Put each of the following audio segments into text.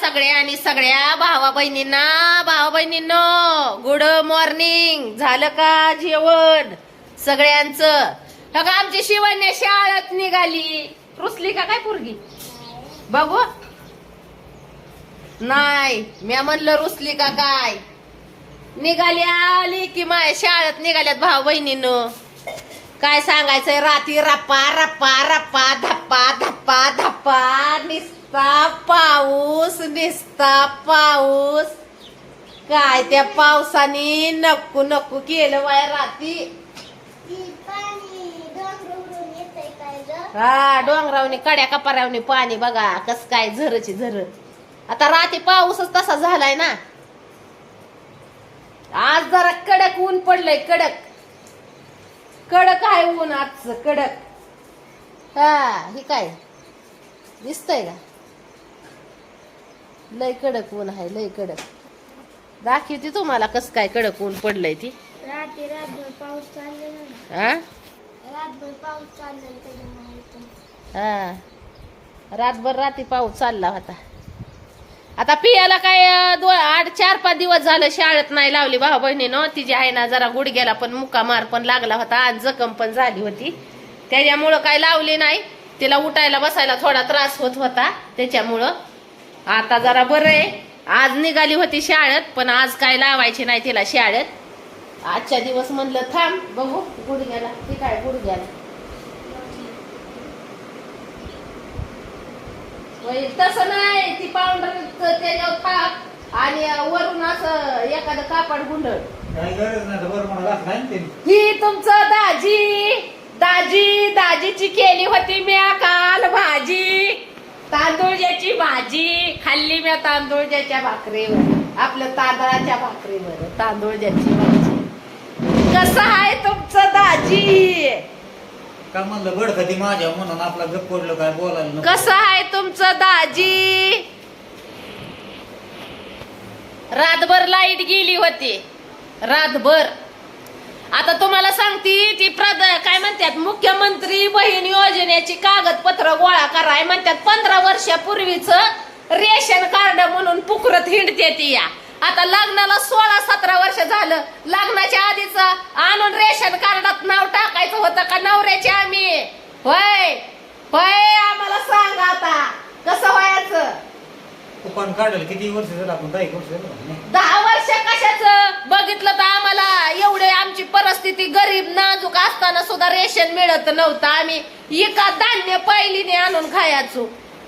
सगळ्या आणि सगळ्या भावा बहिणींना भावा बहिणींनो गुड मॉर्निंग झालं का जेवण? सगळ्यांचं? हो का आमची शिवण्या शाळेत निघाली. रुसली का काय पोरगी? बघू. नाही म्या म्हणलं रुसली का काय? निघाली आली की माय शाळेत निघाल्यात भाऊ बहिणीनं काय सांगायचंय? राती रप्पा रप्पा रप्पा धप्पा धप्पा धप्पा निस्ता पाऊस निस्ता पाऊस? काय त्या पावसाने नक्कू नक्कू केलं वाय राती. हा डोंगरावनी कड्या कपारावनी पाणी बघा कस काय झरची झर. आता राती पाऊसच तसा झालाय ना. आज जरा कडक ऊन पडलंय कडक. कडक आहे ऊन आजच कडक. हा हे काय? दिसतंय का? लय कडक ऊन आहे लय कडक. दाखवते तुम्हाला कस काय कडक ऊन पडलंय ती. रात्री रातभर हा. हा. रात्री पाऊस चालला होता. आता पियाला काय आठ चार पाच दिवस झालं शाळेत नाही लावली भाऊ बहिणीनं. तिची आहे ना जरा गुडघ्याला पण मुका मार पण लागला होता आणि जखम पण झाली होती. त्याच्यामुळं काय लावली नाही. तिला उठायला बसायला थोडा त्रास होत होता. त्याच्यामुळं आता जरा बरं आहे. आज निघाली होती शाळेत पण आज काय लावायची नाही तिला शाळेत. आजच्या दिवस म्हणलं थांब बघू गुडघ्याला. ती काय गुडघ्याला? तसं नाही. ती पावडर त्याच्यावर थाप आणि वरून असं एखादं कापड गुंडळ. काही गरज नाही तर बरं मला घातला ना त्यांनी. ही तुमचं दाजी. दाजी दाजीची केली होती म्या काल भाजी. तांदूळच्याची भाजी. खाल्ली म्या तांदूळच्या भाकरीवर. आपल्या तांदळाच्या भाकरीवर. तांदूळच्याची भाजी. कसं आहे तुमचं दाजी? का म्हणलं बडकती माझ्या म्हणून आपला गप पडलं काय बोलायला नको. कसं आहे तुमचं दाजी? रातभर लाइट गेली होती. रातभर. आता तुम्हाला सांगती ती म्हणतात मुख्यमंत्री बहीण योजनेची कागदपत्र गोळा कराय म्हणतात. पंधरा वर्षापूर्वीच रेशन कार्ड म्हणून पुखरत हिंडते ती या. आता लग्नाला सोळा सतरा वर्ष झालं. लग्नाच्या आधीच आणून रेशन कार्डात नाव टाकायचं होतं का नवऱ्याचे आम्ही? होय. होय आम्हाला सांगा आता. कसं व्हायचं? कुपन काढलं किती वर्ष झालं आपण दहा एक वर्ष झालं का? नाही. दहा वर्ष कशाच बघितलं तर आम्हाला एवढे आमची परिस्थिती गरीब नाजूक असताना सुद्धा रेशन मिळत नव्हतं आम्ही एका धान्य पहिलीने आणून खायचो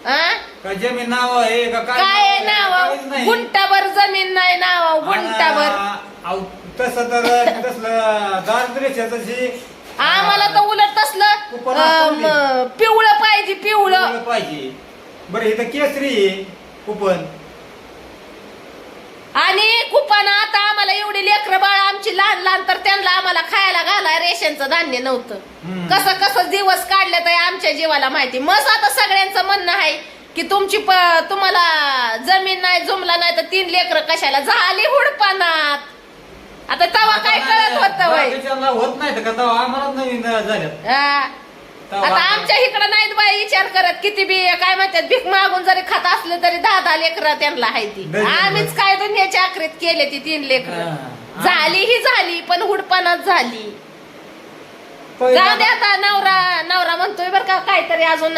आ? काय जमीन नाव आहे का काय काय आहे? नाव नाही. गुंटाभर जमीन नाही नाव गुंटाभर आणि, अहो, तसं तर तसलं दारिद्र्याचं जे आम्हाला तर उलट तसलं कुपन असतं पिवळं पाहिजे पिवळं पाहिजे बरं इथं केसरी आहे, कुपन. आणि कुपानं आता आम्हाला एवढी लेकरं बाळ आमची लहान लहान तर त्यांना आम्हाला खायला घालाय रेशनचं धान्य नव्हतं. कसं कसं दिवस काढले तर आमच्या जीवाला माहिती. मग आता सगळ्यांचं म्हणणं आहे की तुमची तुम्हाला जमीन नाही जुमला नाही तर तीन लेकरं कशाला? झाली हुडपानात आता तवा काय कळत होतं होत नाही तर का तेव्हा आम्हाला नवीन. तेव्हा आता आमच्या इकडं नाहीत बाई विचार करत किती बी काय म्हणतात भीक मागून जरी खात असलं तरी दहा दहा लेकरं त्यांना आहे ती. आम्हीच काय दुनियाच्या आखरीत केले ती तीन लेकरं. झाली ही झाली पण हुडपणाच झाली. जाऊ दे आता नवरा नवरा म्हणतोय बरं का काहीतरी अजून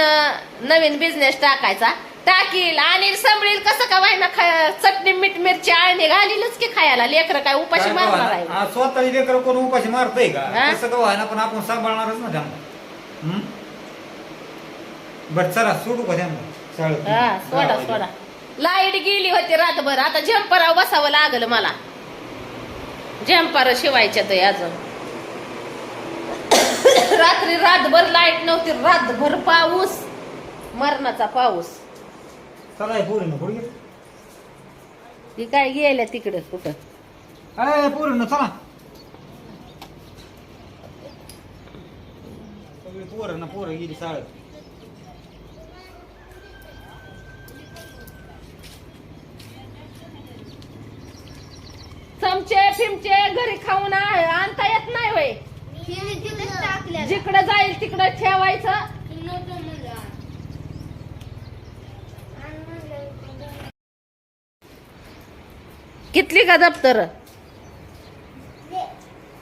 नवीन बिझनेस टाकायचा. टाकील आणि संभळील कसं का खा- चटणी मीठ मिरची आळणी घालीलच की खायला? लेकर काय उपाशी मारणार आहे? स्वतःची लेकर कोण उपाशी मारतय का? तसं का पण आपण सांभाळणारच ना? बरं चला सोडू का त्यांना शाळेत? हा सोडा जाऊ सोडा लाइट गेली होती रातभर आता झंपराव बसावं लागलं मला झंपर शिवायच्या तर अजून रात्री रातभर लाइट नव्हती रातभर पाऊस मरणाचा पाऊस चला हे पोरीनं पुढे घे. ती काय गेल्या तिकडे कुठं अरे पोरीनं चला पोरं ना पोरं गेली शाळेत. चमचे फिमचे घरी खाऊन आ- आणता येत नाही वय. जिकडं जाईल तिकडं ठेवायचं. कितली का दप्तर?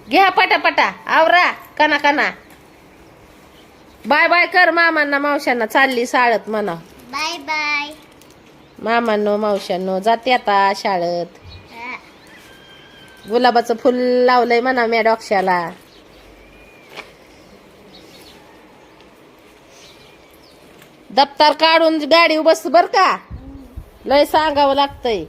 घ्या पटापटा आवरा कना कना बाय बाय कर मामांना मावशांना चालली शाळेत म्हणा. Bye bye. मामांनो मावशांनो जाते आता शाळेत. गुलाबाचं फुल लावलंय म्हणा म्या डोक्षाला दप्तर काढून गाडी बस बर का? लय सांगावं लागतंय.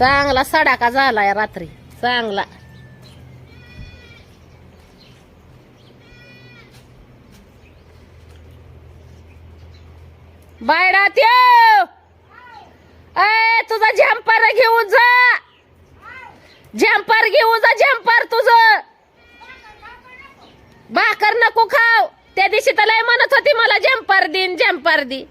चांगला सडाका झालाय रात्री. चांगला. बायडा त्यो! ए तुझा झॅम्पर घेऊन जा. झॅम्पर घेऊन जा झॅम्पर तुझं. भाकर नको खाव त्या दिवशी तर लय म्हणत होती मला झॅम्पर दिन झॅम्पर दी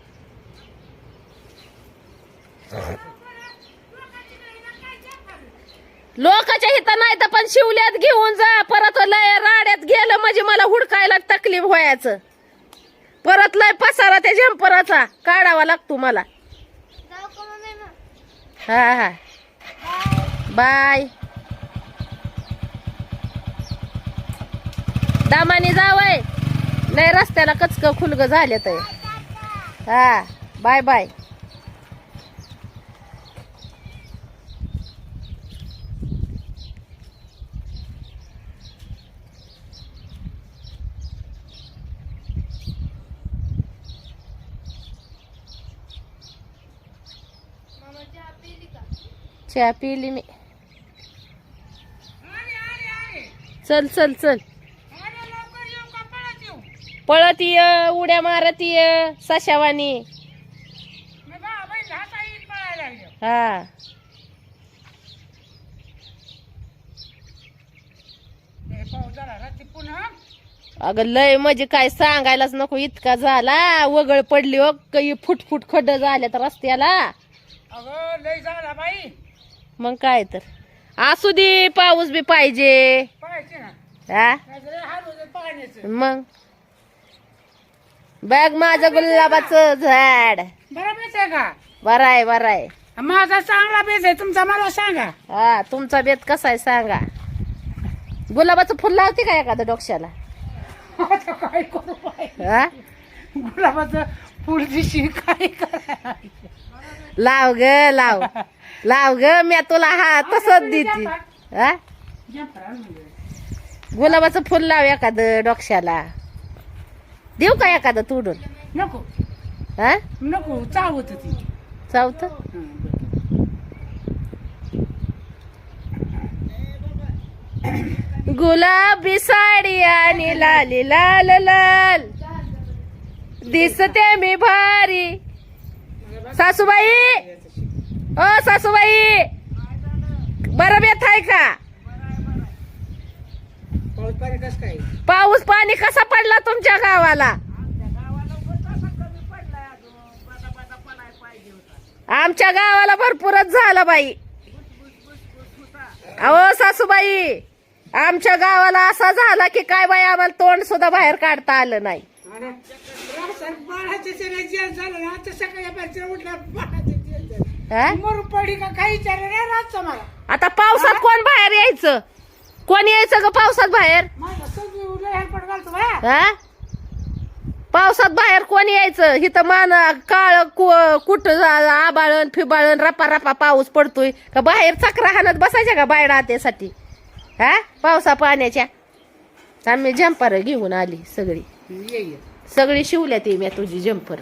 लोकांच्या हिथं नाही तर पण शिवल्यात घेऊन जा. परत लय राड्यात गेलं म्हणजे मला हुडकायला तकलीफ व्हायचं. परत लय पसारा त्या झंपराचा काढावा लागतो मला. हा हा. बाय. दामाने जावय. नाही रस्त्याला कचक खुलग झाले तर हा बाय बाय. चहा पिली मी. चल चल चल. पळत ये उड्या मारत ये सशावानी. हा. अगं लय म्हणजे काय सांगायलाच नको इतका झाला. वगळ पडली हो काही फुटफुट फुट झाल्या तर रस्त्याला. अगं लय झाला बाई. मग काय तर. असू दे पाऊस बी पाहिजे. हा? मग? बघ माझं गुलाबाचं झाड. बरं आहे का? बरं आहे बरं आहे. माझा चांगला बेस आहे. तुमचा मला सांगा. हा तुमचा बेत कसा आहे सांगा. गुलाबाचं फुल लावते का एखादं डोक्याला? आता काय करू बाई? हा? गुलाबाचं फुल दिशी काय करा लाव ग लाव. लाव ग मी तुला हा तसंच देते. हा? गुलाबाचं फुल लाव एखादं डोक्याला. देऊ का एखादं तोडून? नको. हा? नको चावत ती चावत? गुलाबी साडी आणि लाली लाल लाल. दिसते मी भारी. सासूबाई? ओ सासूबाई! बरं बेत आहे का? पाऊस पाणी कसं पडला तुमच्या गावाला? आमच्या गावाला भरपूरच झालं बाई. अहो सासूबाई आमच्या गावाला असा झाला की काय बाई आम्हाला तोंड सुद्धा बाहेर काढता आलं नाही. बाळाचे सगळे जेल झालं ना आता सकाळी पाहिजे उठला बाळाचे जेल झालं. हा? मरू पडी का काही विचारलं नाही रातचं मला. आता पावसात कोण बाहेर यायचं? कोण यायचं ग पावसात बाहेर? माझा सगळी लय हेल्पट घालतो बा हा? पावसात बाहेर कोण यायचं? इथं मान काळ कुठं आबाळण फिबाळण रपा रपा पाऊस पडतोय. का बाहेर चक्रा हाणत बसायच्या का बायडा त्यासाठी हा? पावसा पाण्याच्या. आम्ही जंपर घेऊन आली सगळी. ये ये. सगळी शिवल्या ती मी तुझी जम्पर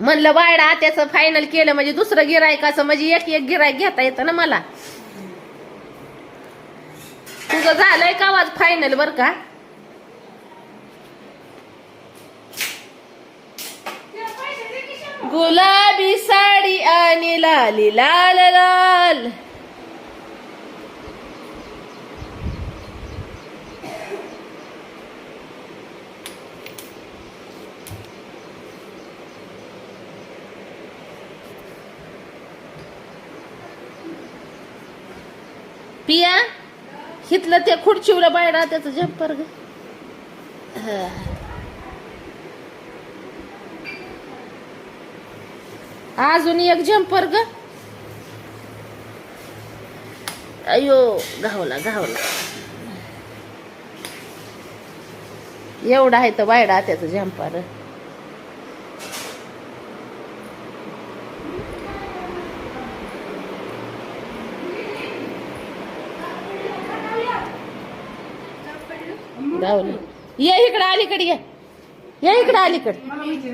म्हणलं बायडा त्याचं फायनल केलं म्हणजे दुसरं गिरायकाचं म्हणजे एक एक गिरायक घेता येतं ना मला. तुझं झालंय का आवाज फायनल बर का? गुलाबी साडी आणि लाली लाल लाल. पिया. हिथलं ते खुर्चीवलं बायडा त्याचं जम्पर ग अजून एक झंपर ग अयो घावला घावला. एवढा आहे तर बायडा त्याचं जम्पर घावलं ये इकडं अलीकडे ये. ये इकडं अलीकडे.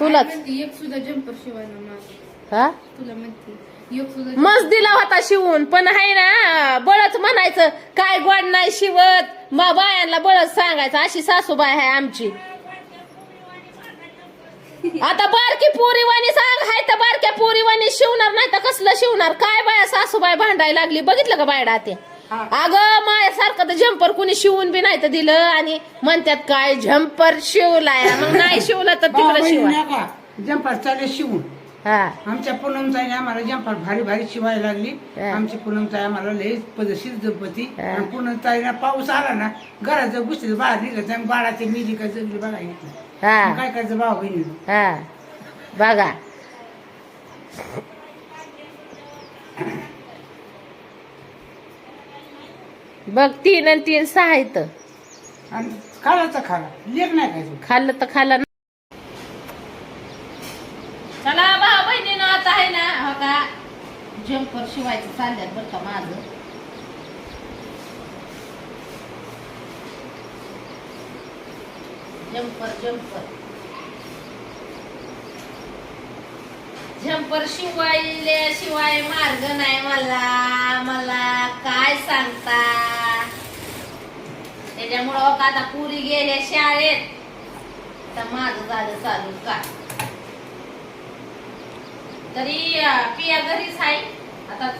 तुलाच. एक सुद्धा जम्पर शिवायला हा? तुला म्हणते एक सुद्धा मस्त दिला होता शिवून पण आहे ना बळच म्हणायचं काय गोड नाही शिवत. मा बायांना बळच सांगायचं अशी सासूबाई आहे आमची. आता बारकी पोरीवाणी सांग हाय तर बारक्या पोरीवाणी शिवणार नाही तर कसलं शिवणार? काय बाया सासूबाई भांडायला लागली? बघितलं का बायडा ते. अगं माझ्यासारखं तर झंपर कुणी शिवून बी नाही तर दिलं. आणि म्हणतात काय झंपर शिवलाय? मग नाही शिवलं तर तिकडं शिवाय जंपर चालेल शिवून. हा. आमच्या पूनमताईने आम्हाला जंपर भारी भारी शिवायला लागली. आमची पूनमताई आम्हाला लई पदशीर जपती. आणि पूनमताईना पाऊस आला ना जर घुसली बाहेर निघत आणि बाळाची मिली का जगली बघा इथं. मग हा काय करायचं भाऊ बहिणी हा. बघा. बघ तीन आणि तीन सहा आहेत. आणि खालाचा खाला. लेख नाही काय खाल्लं तर खाल्लं चला भाऊ बहिणीनं आता आहे ना हो का? जम्पर शिवायचं चालल्यात बरं का माझं. जम्पर जम्पर झंपर शिवायल्याशिवाय शिवाय मार्ग नाही मला. मला काय सांगता? त्याच्यामुळं हो आता पुरी गेल्या शाळेत? तर माझं झालं चालू का तरी पिया घरीच आहे. आता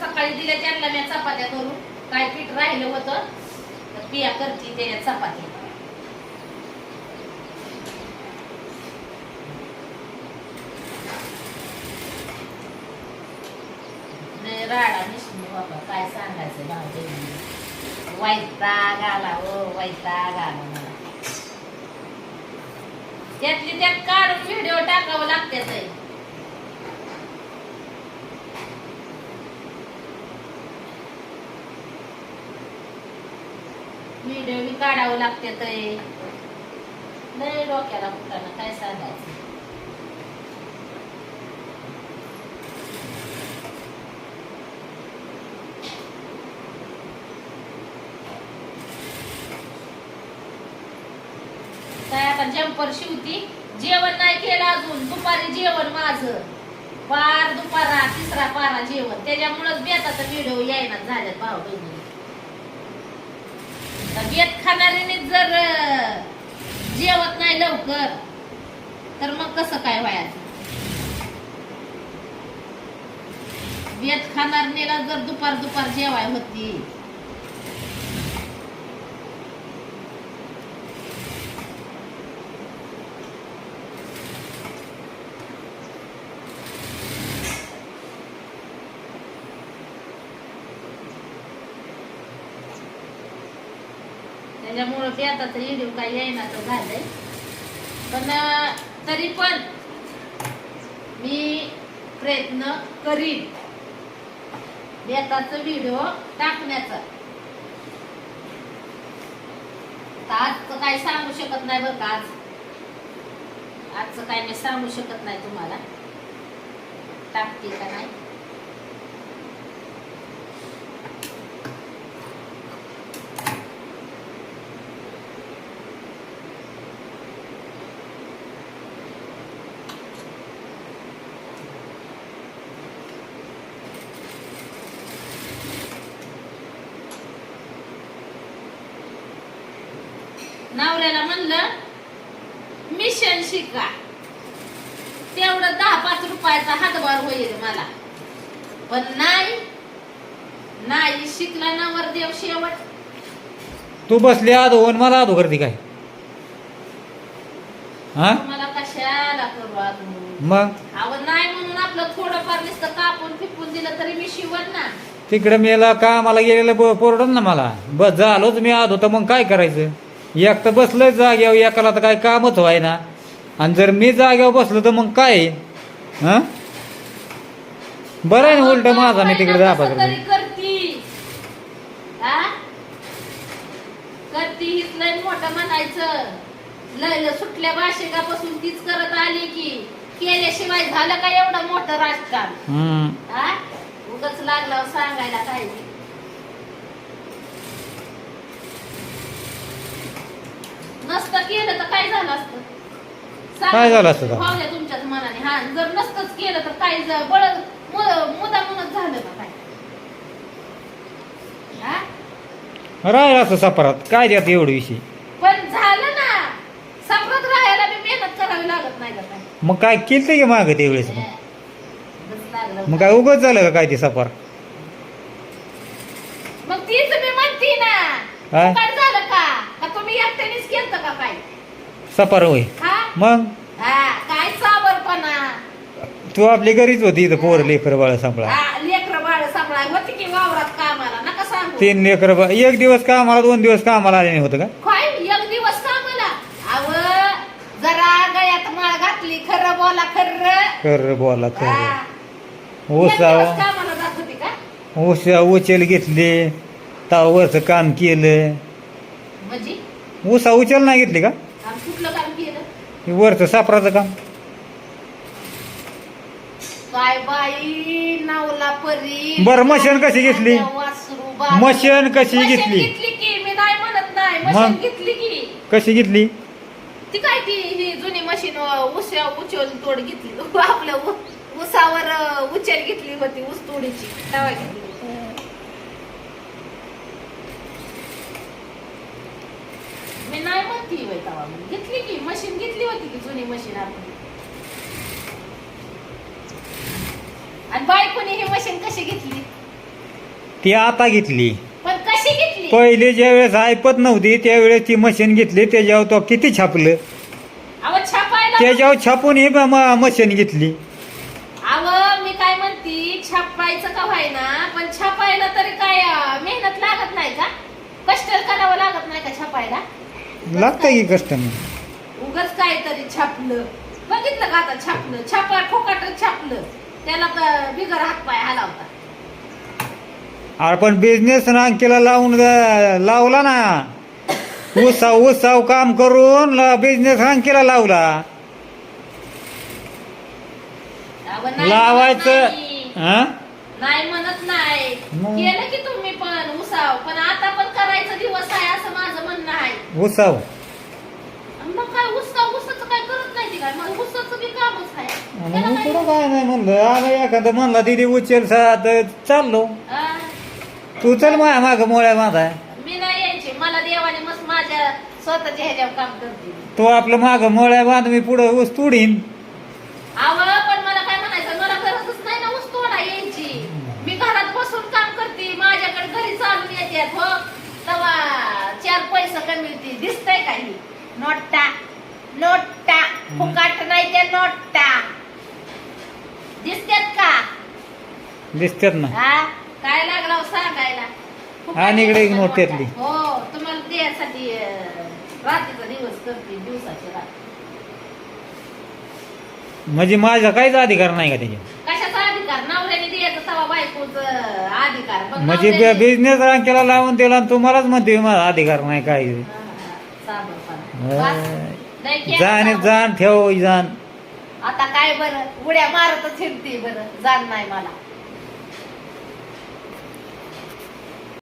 सकाळी दिल्या त्यांना मी चपात्या करून. काय पीठ राहिलं होतं तर पिया करते त्याच्या चपात्या लय राडा निसमी बाबा काय सांगायचं भाऊ वैताग आला ओ वैताग आला मला. त्यातली त्यात काढून व्हिडिओ टाकावं लागते व्हिडिओ बी काढावं लागते लय डोक्याला कुठं काय सांगायचं काय आता जम्पर शिवती जेवण नाही केलं अजून. दुपारी जेवण माझं. पार दुपारा तिसरा पारा जेवण. त्याच्यामुळेच बेताचा व्हिडिओ यायना झाल्यात भाऊ बहिणी. बेत खाणारीने जर जेवत नाही लवकर तर मग कसं काय व्हायचं? बेत खाणारणीला जर दुपार दुपार जेवाय होती ये आता तर व्हिडिओ काय येईना तर झालंय. पण तरी पण मी प्रयत्न करीन. बेताचा व्हिडिओ टाकण्याचा. आजचं काय सांगू शकत नाही बरं का आज. आजचं काय मी सांगू शकत नाही तुम्हाला. टाकते का नाही? नवऱ्याला म्हणलं मिशन शिका. तेवढं दहा पाच रुपयाचा हातभार होईल मला. पण नाही नाही शिकला नवरदेव शेवट. तू बसली आधो आणि मला आधो करते काय? हा? मला कशाला करू अजून? मग? अहो नाही म्हणून आपलं थोडंफार नुसतं कापून फिपून दिलं तरी मी शिवण ना. तिकडे मेला कामाला गेलेलं पोरडन ना मला. बस झालोच मी आधो तर मग काय करायचं? एक तर बसलं जाग्यावर एकाला तर काय कामच व्हाय ना आणि जर मी जाग्यावर बसलो तर मग काय? हा? बरं आहे ना उलट माझा मी तिकडे दहा पाच कसं तरी रुपये करती करती हीच लय मोठं म्हणायचं. लय लय सुटल्या भाषिकापासून तीच करत आली की केल्याशिवाय झालं का एवढं मोठं राजकारण? उगाच लागलं सांगायला काय नसतं केलं तर काय झालं असतं. काय झालं असतं का? तुमच्याच मनाने हा जर नसतंच केलं तर काय ज- बळ मु- मुदामूनच झालं का काय हा? राहिला असं सपारात काय द्यात एवढं विषय पण झालं ना सापडत राहायला बी मेहनत करावी लागत नाही का काय मग काय केलं की माग त्यावेळेस मग? उगाच लागलं. मग काय उगच झालं का काय ते सपार मग तीच मी म्हणती ना काय? फुकट झालं का का तुम्ही काय सपार होय. हा? मग? हा काय सावरपणा तू आपली घरीच होती इथं पोर लेकर बाळ सांभाळा. हा, लेकरं बाळ सांभाळाय होती की वावरात कामाला? नका सांगू. तीन लेकर बाळ एक दिवस कामाला दोन दिवस कामाला आले नाही होतं का? काय? एक दिवस कामाला? अव जरा गळ्यात माळ घातली. खरं बोला खरं. कर बोला हा. कर एक दिवस ऊसा कामाला जात होती का? ऊसा उचल घेतले. तावरचं काम केलं. म्हणजे? ऊसा उचल नाही घेतली का आम्ही कुठलं काम केलं हे वरचं सापराचं काम. काय बाई नावला परी बरं, कशी घेतली? वासरू कशी घेतली? की मी नाही म्हणत नाही. मग? घेतली की. कशी घेतली? ती काय ती ही जुनी मशीन उस्या उचल तोड घेतली. आपल्या उ- उसावर अ, उचल घेतली होती ऊस तोडीची. तेव्हा घेतली मी म्हणती बाई तेव्हा. मी. घेतली की मशीन घेतली होती की जुनी मशीन आपण. आणि बायकोने ही मशीन कशी घेतली? ती आता घेतली. पण कशी घेतली? पहिले ज्या वेळेस ऐपत नव्हती त्यावेळेस ती मशीन घेतली त्याच्यावर तो किती छापलं? अव छापायला त्याच्यावर छापून ही म- म- मशीन घेतली. अव मी काय म्हणती छापायचं का व्हायना? पण छापायला तरी काय अं, मेहनत लागत नाही का? कष्ट करावं लागत नाही का छापायला? लागतं की कस्टमर उगच काहीतरी छापलं. बघितलं का आता छापलं? छापा खोकाट छापलं. त्याला तर बिगर हातपाय हलावता अरे पण बिझनेस केला लावून ग- लावला ना. उसाव उसाव काम करून बिझनेस केला लावला. अव नाही म्हणत लावायचं नाही. हा? नाही म्हणत नाही. मग? केलं की तुम्ही पण उसाव पण आता पण करायचं दिवस आहे असं माझं म्हणणं आहे. उसाव. मग काय उसा उसाचं काय करत नाही ती काय? मग उसाचं बी कामच आहे. त्याला मग काय- पुढं काय नाही म्हणलं? आलं एखादं म्हणला दिदी उचल चाललो. आ, तू चल माझ्या माग मोळ्या माझा मी नाही यायची. मला देवाने मस्त माझ्या स्वतःच्या ह्याच्यावर काम करते. तो आपलं माग मोळ्या बांध मी पुढं ऊस तुडीन. आव पण मला काय म्हणायचं मला गरजच नाही ना ऊस तोडा यायची मी घरात बसून काम करते माझ्याकडे घरी चालून येतात हो तेव्हा चार पैसे कमी मिळते दिसतंय काही नोटा नोटा. फुकाट नाही त्या नोटा. दिसतात का? दिसतात ना. हा? काय लागला हो सांगायला? फुकाट आणि इकडे एक नोट. त्यातली. हो तुम्हाला द्यायसाठी अं, रात्रीचा दिवस करते दिवसाची रात. म्हणजे माझा काहीच अधिकार नाही का त्याच्यात कशाचा अधिकार नवऱ्याने द्यायचं तवा बायकोच अधिकार पण म्हणजे बिझनेस रांकेला लावून दिला आणि तुम्हालाच म्हणते माझा अधिकार नाही हा, हा, केलं जाण. जाण ठेव जाण. आता काय बरं? उड्या मारतच फिरते बरं. जाण नाही मला.